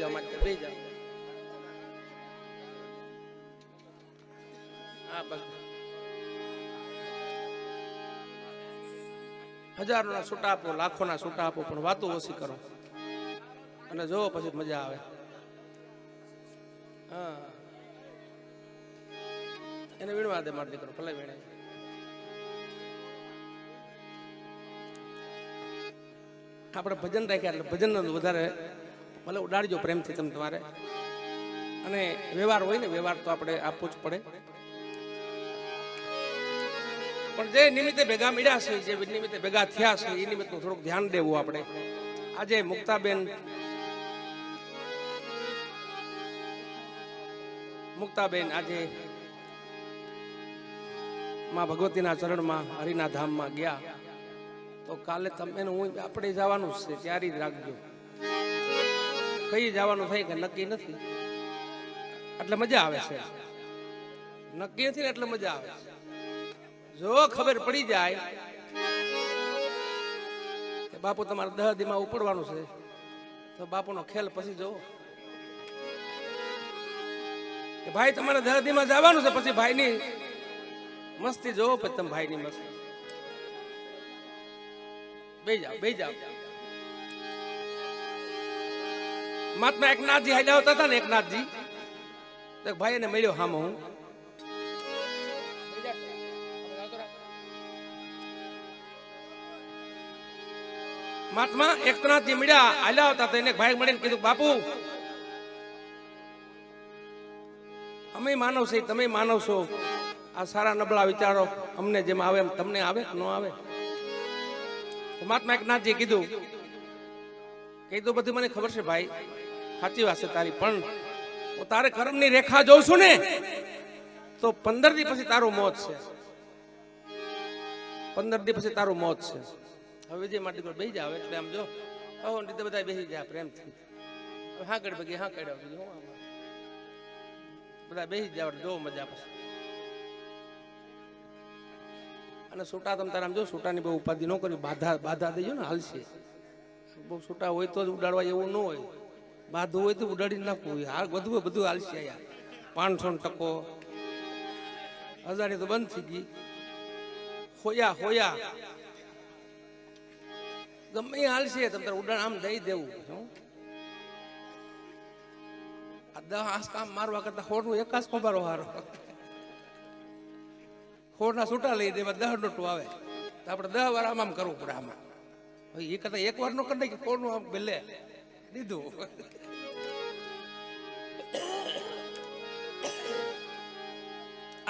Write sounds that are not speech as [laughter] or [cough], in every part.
જાઓ માટે બે જાઓ. હા, બસ. હજારોના છૂટા આપો, લાખોના છૂટા આપો, પણ વાતો ઓછી કરો. અને જોવો પછી મજા આવે. એને વીણવા દે મારો દીકરો, ભલે વીણાય આપણે ભજન રાખ્યા એટલે ભજન વધારે ભલે ઉડાડજો પ્રેમથી તમે તમારે. અને વ્યવહાર હોય ને, વ્યવહાર તો આપણે આપવું જ પડે. પણ જે નિમિત્તે ભેગા મળ્યા છે, જે નિમિત્તે ભેગા થયા છે, એ નિમિત્તનું થોડુંક ધ્યાન દેવું આપણે. આજે મુક્તાબેન મુક્તાબેન આજે માં ભગવતીના ચરણમાં, હરિના ધામમાં ગયા. તો કાલે તમે હું, આપણે જવાનું છે, ત્યારે જ રાખજો. કઈ જવાનું થાય કે નક્કી નથી? એટલે મજા આવે છે. નક્કી નથી ને એટલે મજા આવે જો ખબર પડી જાય કે બાપુ તમારે દહ દીમાં ઉપડવાનું છે, તો બાપુનો ખેલ પછી જોવો. કે ભાઈ તમારે દહ દીમાં જવાનું છે પછી ભાઈની મસ્તી જોવો પછી તમે ભાઈની મસ્તી. બે જાઓ બે જાઓ. મહાત્મા એકનાથજી હાલ્યા આવતા હતા ને એકનાથજી. ભાઈ એને મળ્યો હામો હું. મહાત્મા એકનાથજી મળ્યા, હાલ્યા આવતા હતા. એને ભાઈ મળીને કીધું, બાપુ, અમે માનવ છે તમે માનવ છો. આ સારા નબળા વિચારો અમને જેમ આવે એમ તમને આવે કે ન આવે? મહાત્મા એકનાથજી કીધું કીધું બધું મને ખબર છે ભાઈ. સાચી વાત છે તારી, પણ હું તારે કર્મની રેખા જોઉં છું ને, તો પંદર દી પછી તારું મોત છે. પંદર દી પછી તારું મોત છે. હવે જે માટે બેસી જાવ એટલે આમ જો. અહો રીતે બધા બેસી જાય પ્રેમથી. હા કડ બગી હા કડ બીજું બધા બેસી જાવ જો મજા પછી અને છૂટા તમ તારા આમ જો, છૂટાની બહુ ઉપાધિ ન કરી બાધા બાધા દેજો ને હાલશે. બહુ છૂટા હોય તો જ ઉડાડવા એવું ન હોય. બાધું હોય તો ઉડાડી નાખવું હોય બધું બધું હાલશે અહીંયા. પાંચસો ટકો. હજારી તો બંધ થઈ ગઈ. હોયા હોયા. ગમે હાલશે, તમે ઉડાણ આમ દઈ દેવું. શું? આસ કામ મારવા કરતા હોડનું એક આસ કોબારો હારો. હોડના છૂટા લઈ દેવા દહ નોટું આવે. તો આપણે દહ વાર આમ આમ કરવું પડે આમાં. એ કરતા એક વાર નો કરી કે હોડનું આમ બેલે દીધું.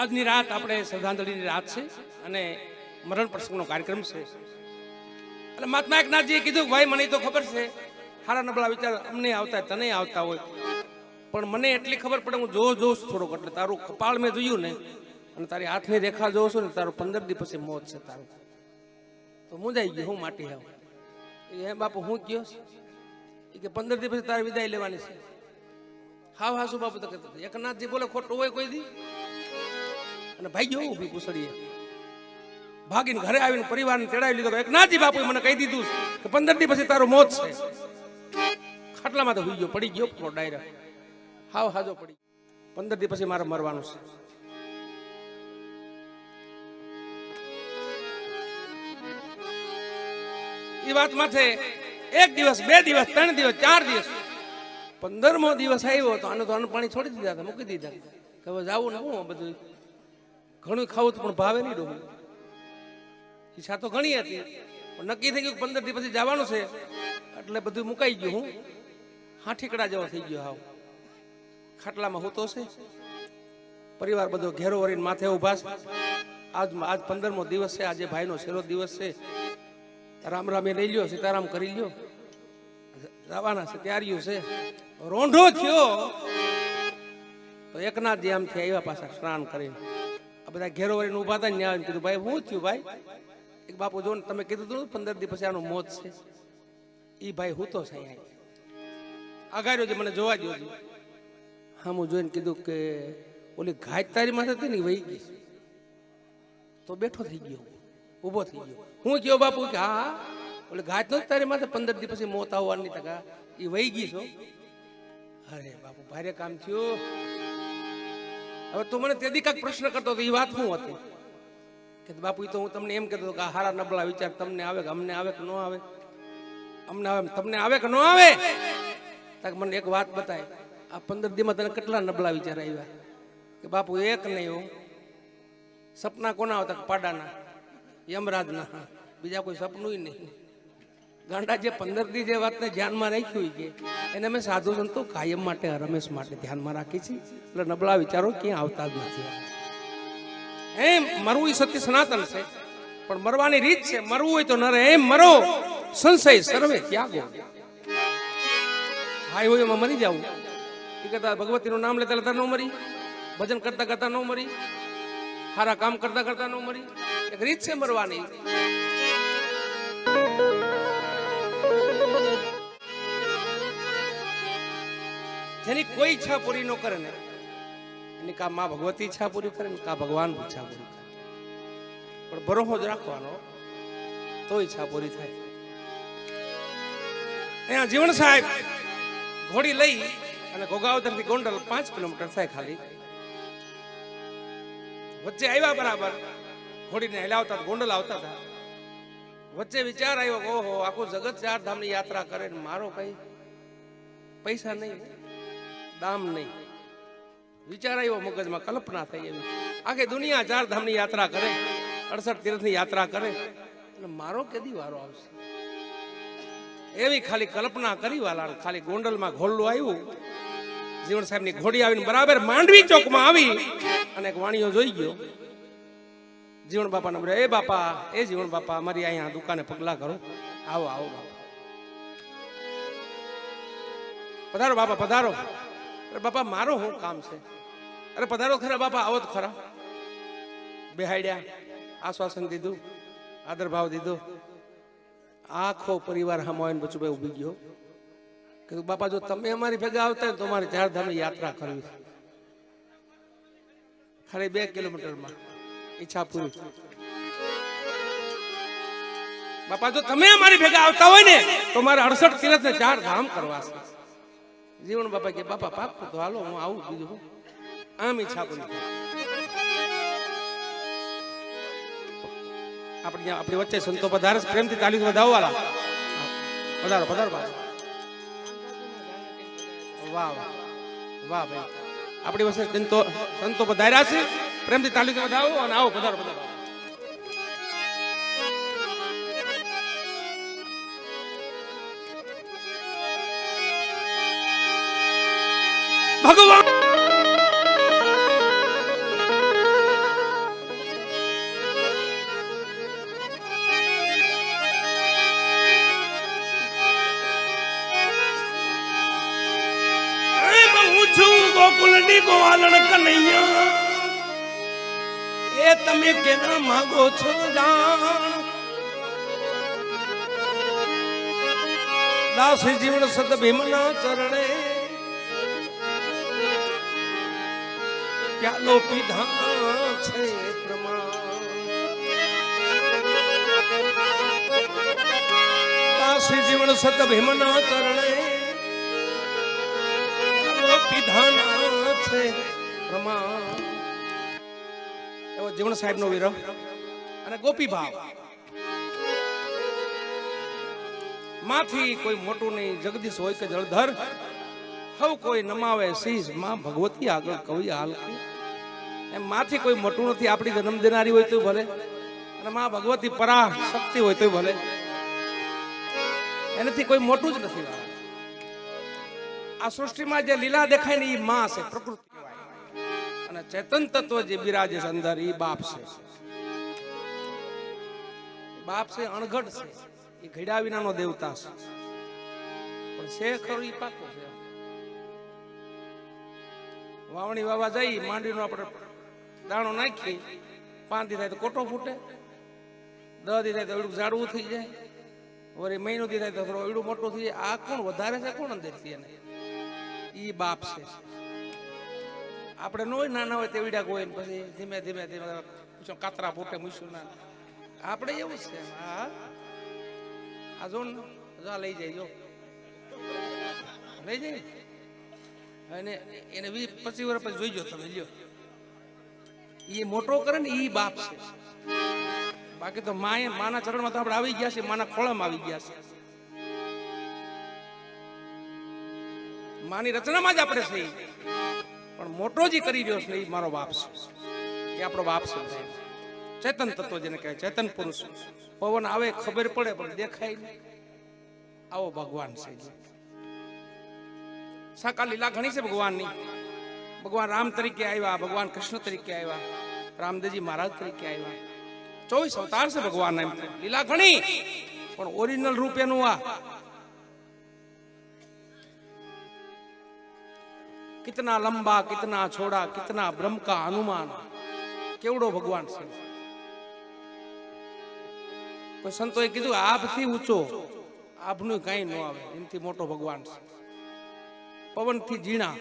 આજની રાત આપણે શ્રદ્ધાંજલિની રાત છે અને મરણ પ્રસંગનો કાર્યક્રમ છે. એટલે મહાત્મા એકનાથજીએ કીધું ભાઈ, મને તો ખબર છે. સારા નબળા વિચાર અમને આવતા તને આવતા હોય. પણ મને એટલી ખબર પડે, હું જોઉં જોઉં છું એટલે તારું કપાળ મેં જોયું ને, અને તારી હાથની રેખા જોઉં છું ને, તારું પંદર દિવસ પછી મોત છે તારું. તો મુંજાઈ ગયો, હું માટી આવું એ બાપુ, હું કયો? છું? કે પંદર દિવસ તારે વિદાય લેવાની છે. હાવ હાસુ બાપુ તો કહેતો એકનાથજી બોલે, ખોટું હોય કોઈ દી? અને ભાઈ ગયો ઊભી પૂછડીએ ભાગીને ઘરે આવીને પરિવારને તેડાવી લીધો એકનાથજી બાપુએ મને કહી દીધું કે પંદર દિવસ પછી તારું મોત છે. ખાટલામાં તો હોઈ ગયો પડી ગયો થોડો ડાયરેક્ટ હાવ હાજો પડી પંદર દિવસ પછી મારે મરવાનું છે. એ વાત માથે એક દિવસ, બે દિવસ, ત્રણ દિવસ, ચાર દિવસ. પંદરમો દિવસ આવ્યો તો આને તો અન્ન પાણી છોડી દીધા હતા, મૂકી દીધા કે હવે જવું ને હું બધું. ઘણું ખાવું તો પણ ભાવે નહીં ડોહું. ઈચ્છા તો ઘણી હતી, પણ નક્કી થઈ ગયું પંદર દિવસ પછી જવાનું છે. એટલે બધું મુકાઈ ગયું હું. હાઠીકડા જેવો થઈ ગયો હાવ. ખાટલામાં હોતો છે. પરિવાર બધો ઘેરો વરીને માથે ઊભા છે. આજ આજ પંદરમો દિવસ છે, આજે ભાઈનો છેલ્લો દિવસ છે. રામ રામે લઈ લ્યો, સીતારામ કરી લ્યો. જવાના છે તૈયારીઓ છે. રોંઢો થયો. તો એકનાથજી આમથી આવ્યા પાછા સ્નાન કરીને. આ બધા ઘેરો વળીને ઊભા હતા ને કીધું, ભાઈ શું થયું ભાઈ? એક બાપુ જો તમે કીધું હતું પંદર દિવસ પછી આનું મોત છે. એ ભાઈ, હું તો અહીંયા આગાર્યો છે મને જોવા દો છે હા હું જોઈને કીધું કે, ઓલી ઘાટ તારી માથે હતી ને વહી ગઈ. તો બેઠો થઈ ગયો. ઊભો થઈ ગયો. હું કયો બાપુ કે, હા હા. ઓલી ઘાટ નો તારી માથે? પંદર દિવસ પછી મોત આવવાની તકા એ વહી ગઈ છો? અરે બાપુ, ભારે કામ થયું. હવે તું મને તેથી કાંઈક પ્રશ્ન કરતો હતો એ વાત શું હતી? કે બાપુ એ તો હું તમને એમ કહેતો હતો કે હારા નબળા વિચાર તમને આવે કે અમને આવે કે ન આવે? અમને આવે, તમને આવે કે ન આવે? તાક મને એક વાત બતાય. આ પંદર દીમાં તને કેટલા નબળા વિચાર આવ્યા? કે બાપુ, એક નહીં હો. સપના કોના આવતા પાડાના? યમરાજના. બીજા કોઈ સપનું નહીં. ગાંડા જે પંદર દી જે વાતને ધ્યાનમાં રાખી હોય કે એને મેં સાધુ સંતો કાયમ માટે રમેશ માટે ધ્યાનમાં રાખી છે એટલે નબળા વિચારો ક્યાં આવતા જ નથી. એમ મરવું એ સત્ય સનાતન છે, પણ મરવાની રીત છે, મરવું હોય તો ન રહે એમ મરો. સંશય સર્વે ત્યાગો. હાય હોય એમાં મરી જાવું. એ કરતા ભગવતીનું નામ લેતા લેતા ન મરી. ભજન કરતા કરતા ન મરી. સારા કામ કરતા કરતા ન મરી. એક રીત છે મરવાની. જેની કોઈ ઈચ્છા પૂરી ન કરે ને, એની કા માં ભગવતી ઈચ્છા પૂરી કરે ને, કા ભગવાન ઈચ્છા પૂરી કરે. પણ ભરોસો જ રાખવાનો, તો ઈચ્છા પૂરી થાય. અહીંયા જીવન સાહેબ ઘોડી લઈ અને ઘોઘાવતરથી ગોંડલ પાંચ કિલોમીટર થાય ખાલી. વચ્ચે આવ્યા બરાબર, ઘોડીને હલાવતા ગોંડલ આવતા હતા. વચ્ચે વિચાર આવ્યો ઓહો, આખું જગત ચાર ધામની યાત્રા કરે ને મારો કઈ પૈસા નહીં. દામ નહીં. વિચાર આવ્યો મગજમાં કલ્પના થઈ એવી. આખી દુનિયા ચાર ધામની યાત્રા કરે, અડસઠ તીર્થની યાત્રા કરે, એટલે મારો કેદી વારો આવશે? એવી ખાલી કલ્પના કરી વાલા ખાલી ગોંડલમાં ઘોડલું આવ્યું. જીવણ સાહેબની ઘોડી આવીને બરાબર માંડવી ચોકમાં આવી અને એક વાણીઓ જોઈ ગયો. જીવણ બાપા નંબર, એ બાપા, એ જીવણ બાપા અમારી અહીંયા દુકાને પગલા કરો. આવો આવો બાપા. પધારો બાપા, પધારો. અરે બાપા, મારો શું કામ છે? અરે પધારો ખરા બાપા, આવો તો ખરા. બેહાડ્યા આશ્વાસન દીધું, આદર દીધો. આખો પરિવાર હમાવીને બચુભાઈ ઊભી ગયો. કે બાપા, જો તમે અમારી ભેગા આવતા તો અમારે ચાર ધામની યાત્રા કરવી ખાલી બે કિલોમીટરમાં ઈચ્છા પૂરી. બાપા, જો તમે અમારી ભેગા આવતા હોય ને તો મારે અડસઠ તીરથ ને ચાર ધામ કરવા છે. જીવન બાપા કે, બાપા પાકું તો હાલો, હું આવું બીજું આમ પૂરી આપણે આપણી વચ્ચે સંતો પધારે પ્રેમથી તાલી વધાવવાલા પધારો પધારો. વાહ વાહ વાહ ભાઈ. આપણી વચ્ચે સંતો સંતો પધાર્યા છે, પ્રેમથી તાલી વધાવો અને આવો, પધારો પધારો. ગોકુલની ગોવાલણ કનૈયા. એ તમે કેના માંગો છો જાણ? દાસ જીવન સદ ભીમના ચરણે પ્યાલો પીધા છે દાસ જીવન સદ ભીમના ચરણે પીધાના સાહેબ નો વિરહ અને ગોપી ભાવ. માથી કોઈ મોટું નહીં, જગદીશ હોય કે જળધર, હવ કોઈ નમાવે શીશ. માં ભગવતી આગળ કવિ હાલ એમ માથી કોઈ મોટું નથી, આપણી જન્મ દેનારી હોય તો ભલે. અને માં ભગવતી પરા શક્તિ હોય તો ભલે. એનાથી કોઈ મોટું જ નથી. આ સૃષ્ટિમાં જે લીલા દેખાય ને એ માં છે, પ્રકૃતિ અને ચેતન તત્વ જે બિરાજે છે અંદર એ બાપ છે. બાપ છે, અણઘડ છે. એ ઘડ્યા વિનાનો દેવતા છે. પણ છે ખરું એ પાકો છે. વાવણી વાવા જઈ, માંડીનો આપણે દાણો નાખી પાંચ દી થાય તો કોટો ફૂટે દસ દી થાય તો એવડું ઝાડવું થઈ જાય, વળી મહિનો દી થાય તો થોડું એવડું મોટું થઈ જાય. આ કોણ વધારે છે, કોણ અંદરથી એને? ઈ બાપ છે. આપણે નોય નાના હોય તેવડા હોય પછી ધીમે ધીમે ધીમે કાતરા ફૂટે મૂકશું ના. આપણે એવું છે, હા. આ જો ને લઈ જાય, જો. લઈ જાય અને એને વીસ પચીસ વર્ષ પછી જોઈજો તમે, લ્યો. એ મોટો કરે ને એ બાપ છે. બાકી તો માએ, માના ચરણમાં તો આપણે આવી ગયા છે માના ખોળામાં આવી ગયા છે માની રચનામાં જ આપણે છે પણ મોટો જે કરી રહ્યો છે એ મારો બાપ છે. એ આપણો બાપ છે. ચેતન તત્વ જેને કહે ચેતન પુરુષ. પવન આવે, ખબર પડે, પણ દેખાય નહીં. આવો ભગવાન છે. સાકાર લીલા ઘણી છે ભગવાનની. ભગવાન રામ તરીકે આવ્યા, ભગવાન કૃષ્ણ તરીકે આવ્યા, રામદેવજી મહારાજ તરીકે આવ્યા. ચોવીસ અવતાર છે ભગવાન એમ લીલા ઘણી. પણ ઓરિજિનલ રૂપ એનું આ. કિતના લંબા કિતના છોડા કિતના બ્રહ્મ કા અનુમાન કેવડો ભગવાન છે કોઈ સંતોએ કીધું આભથી ઊંચો આભનું કઈ ન આવે એનાથી મોટો ભગવાન છે પવનથી ઝીણા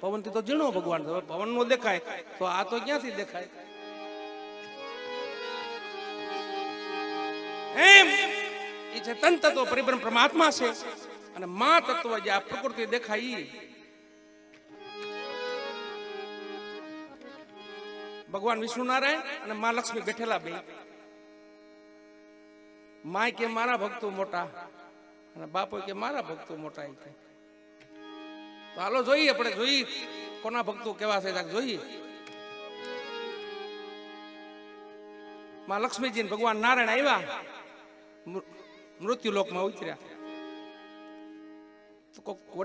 પવનથી તો ઝીણો ભગવાન છે હવે પવન નો દેખાય તો આ તો ક્યાંથી દેખાય એમ એ છે તન તત્વ પરિબ્રહ્મ પરમાત્મા છે અને મા તત્વ જે આ પ્રકૃતિ દેખાય ભગવાન વિષ્ણુ નારાયણ અને મા લક્ષ્મી બેઠેલા બે માય કે મારા ભક્તો મોટા અને બાપો કે મારા ભક્તો મોટા કે તો હાલો જોઈએ, આપણે જોઈએ કોના ભક્તો કેવા છે જોઈએ. મા લક્ષ્મીજી ભગવાન નારાયણ આવ્યા મૃ- મૃત્યુ લોકમાં ઉતર્યા. તો કોક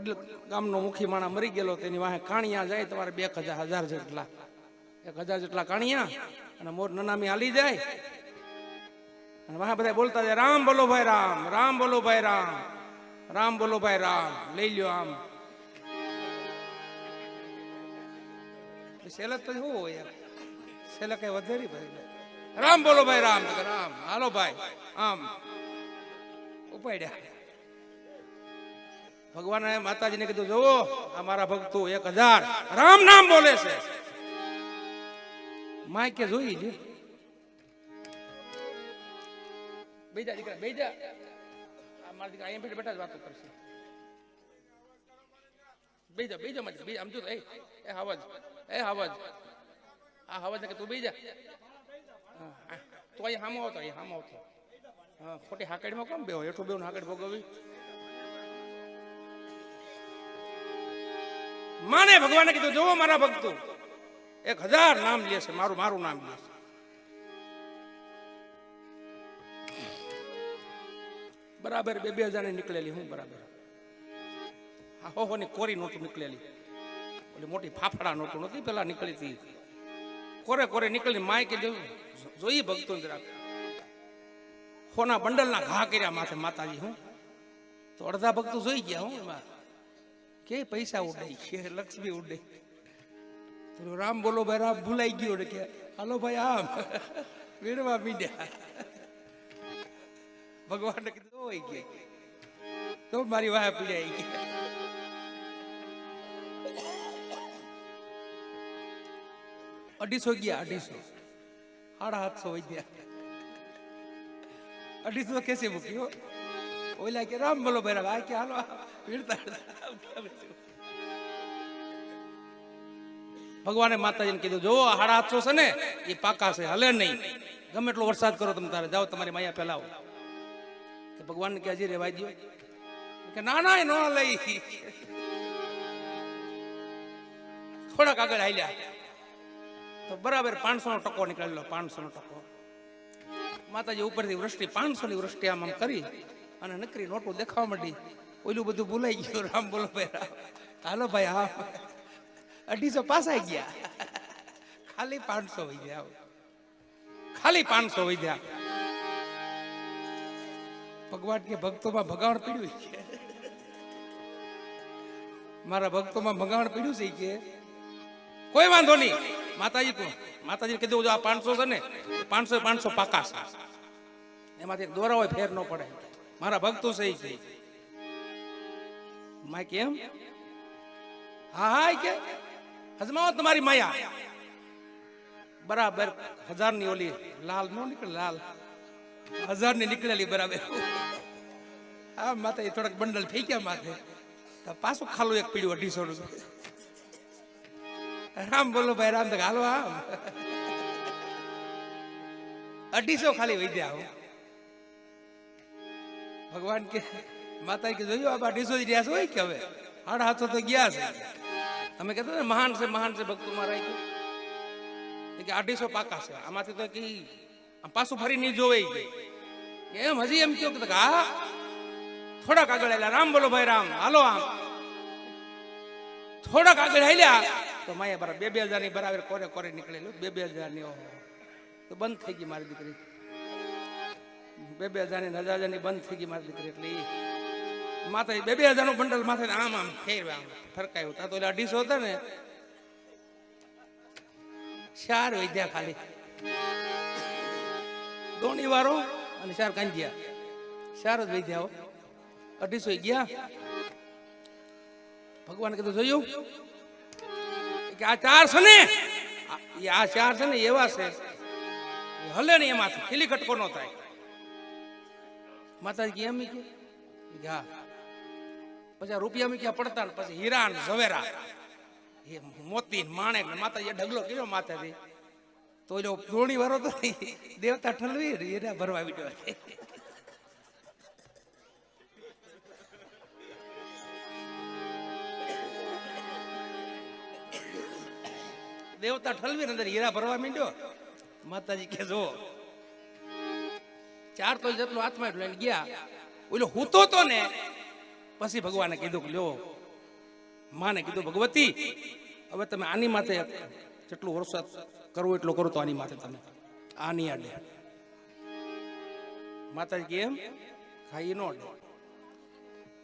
ગામનો મુખી માણા મરી ગયેલો, તેની વાહે કાણિયા જાય, તમારે બે હજાર હજાર જેટલા. એક હજાર જેટલા કાણિયા અને મોર નનામી હાલી જાય. અને વાહ બધા બોલતા જાય, રામ બોલો ભાઈ, રામ રામ બોલો ભાઈ, રામ રામ બોલો ભાઈ, રામ. લઈ લ્યો આમ. સેલત તો શું હોય યાર સેલા કઈ વધેરી ભાઈ. રામ બોલો ભાઈ, રામ. તો કે, રામ, હાલો ભાઈ, આમ. ઉપાડ્યા. ભગવાને માતાજીને કીધું જોવો આ મારા ભક્તો એક હજાર રામ નામ બોલે છે. માય કે જોઈ લે બેજા દીકરા બેજા મારા દીકરા અહીંયા બેઠા જ વાતો કરશે બેજા બેજા માટે બેજા આમ જો એ એ હવાજ એ હવાજ આ હવાજ કે તું બેજા. તું અહીંયા હામો આવતો અહીંયા હામો આવતો હા ખોટી હાકડીમાં કોણ બેહો હેઠું બેહું હાકડી ભોગવવી માને ભગવાને કીધું જોવો મારા ભક્તો એક હજાર નામ લેશે મારું મારું નામ લેશે બરાબર બે બે હજાર નીકળેલી, હું બરાબર. હા, હો ની કોરી નોટું નીકળેલી. ઓલી મોટી ફાફડા નોટું નહોતી પેલા નીકળી હતી કોરે કોરે નીકળી માય કે જોઈ ભક્તો જરાક હોના બંડલના ઘા કર્યા માથે માતાજી, હું. તો અડધા ભક્તો જોઈ ગયા, હું એમાં. કે પૈસા ઉડાય કે લક્ષ્મી ઉડે તો રામ બોલો ભાઈ, રામ ભૂલાઈ ગયો કે, હાલો ભાઈ આમ. વીણવા મીડ્યા. ભગવાનને કીધું હોય કે તો મારી વાહ પીડાઈ ગઈ. અઢીસો ગયા, અઢીસો. સાડા સાતસો ગયા. અઢીસો કેસે મૂક્યો? ઓલા કે, રામ બોલો ભાઈ, રામ. આ કે, હાલો વીણતા ભગવાને માતાજીને કીધું જો હાડ હાથસો છે ને, એ પાકા છે, હલે નહીં. ગમે એટલો વરસાદ કરો તમે તારે, જાઓ તમારી માયા ફેલાવો તો ભગવાનને કે, હજી રેવાય દો કે, ના ના, એ ન લઈ. થોડાક આગળ હાલ્યા. તો બરાબર પાંચસો નો ટકો નીકળેલો પાંચસો નો ટકો. માતાજી ઉપરથી વૃષ્ટિ પાંચસો ની વૃષ્ટિ આમ આમ કરી અને નકરી નોટો દેખાવા માંડી. ઓલું બધું ભૂલાઈ ગયું, રામ બોલો ભાઈ હાલો ભાઈ, હા. અઢીસો પાસા ગયા. ખાલી પાંચસો વધ્યા ખાલી પાંચસો વધ્યા ભગવાન કે ભક્તોમાં ભગાવણ પીડ્યું છે મારા ભક્તોમાં ભગાવણ પીડ્યું છે કે? કોઈ વાંધો નહીં. માતાજી કો માતાજી કીધું જો આ પાંચસો છે ને પાંચસો પાંચસો પાકા છે. એમાંથી દોરા હોય, ફેર ન પડે. મારા ભક્તો છે ઈ કે માં કેમ હા હા કે? હજમાવો તમારી માયા બરાબર હજારની ઓલી લાલ નો નીકળે લાલ હજારની નીકળેલી બરાબર હા માતા એ થોડાક બંડલ ફેંક્યા માથે તો પાછું ખાલું એક પીડ્યું અઢીસો નું રામ બોલો ભાઈ રામ તો હાલો આમ અઢીસો ખાલી વૈદ્યા હો ભગવાન કે માતા કે જોયું આપ અઢીસો જ રહ્યા છો હોય કે હવે સાડા હાથસો તો ગયા છે અમે કહેતા હતા ને મહાન છે મહાન છે ભક્તો મારા કે એ કે અઢીસો પાકા છે આમાંથી તો કે આમ પાછું ફરી નહીં જોવે ઈ કે એમ હજી એમ કહ્યું કે હા થોડાક આગળ આવેલા રામ બોલો ભાઈ રામ હાલો આમ થોડાક આગળ હાલ્યા તો માયા બરાબર બે બે હજારની બરાબર કોરે કોરે નીકળેલું બે બે હજારની ઓહો તો બંધ થઈ ગઈ મારી દીકરી બે બે હજારની હજાર હજારની બંધ થઈ ગઈ મારી દીકરી એટલે ઈ માથે બે બે હજારનું બંડલ માથે આમ આમ ફેરવા ફરકાયું. તા તો અઢીસો હતા ને. ચાર વૈદ્યા ખાલી. દોણી વાળો અને ચાર કાંજિયા. ચાર જ વૈદ્યા અઢીસો ગયા. ભગવાન કીધું, જોયું? કે, આ ચાર છે ને. આ- ચાર છે ને એવા છે. હલે ને એમાંથી ખીલી કટકો નો થાય. માતાજી એમ કે, હા. પછી રૂપિયા મી પડતા પછી હીરા ઝવેરા. એ મોતી માણેક માતાજી ઢગલો કર્યો માથાથી તો જો ધોણી વાળો તો દેવતા ઠલવી હીરા ભરવા વિડ્યો દેવતા ઠલવી અંદર હીરા ભરવા માંડ્યો. માતાજી કે જો, ચાર તો જેટલો હાથમાં એટલો ગયા. ઓલો હૂતો તો ને પછી ભગવાને કીધું કે લ્યો, માને કીધું, ભગવતી, હવે તમે આની માથે જેટલું વરસાદ કરવો એટલું કરો તો આની માથે તમે. આની આડે. માતાજી એમ, ખાઈ નો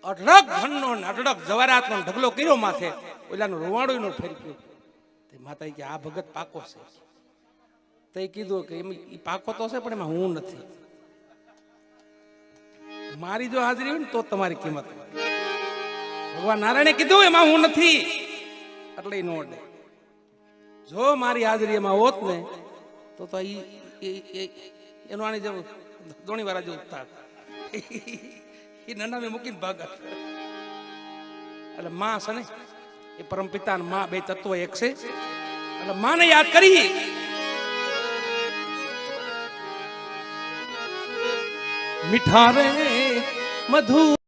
અઢળક ધનનો અઢળક જવારાતનો ઢગલો કર્યો માથે, ઓલાનું રૂવાડું નો ફેરી ગયું. તે માતાજી કે, આ ભગત પાકો છે. તે કીધું કે, એમ એ પાકો તો છે, પણ એમાં હું નથી. મારી જો હાજરી હોય ને, તો તમારી કિંમત. ભગવાન નારાયણે કીધું, એમાં હું નથી. એટલે ઈ નો અડે. જો મારી હાજરી એમાં હોત ને, તો તો એનું આની જેવું દોણી વાળા જેવું થાત. [laughs] એ નનામે મૂકીને ભાગત એટલે માં છે ને, એ પરમ પિતા ને માં બે તત્વ એક છે. એટલે માને યાદ કરી. મીઠા રે, મધુ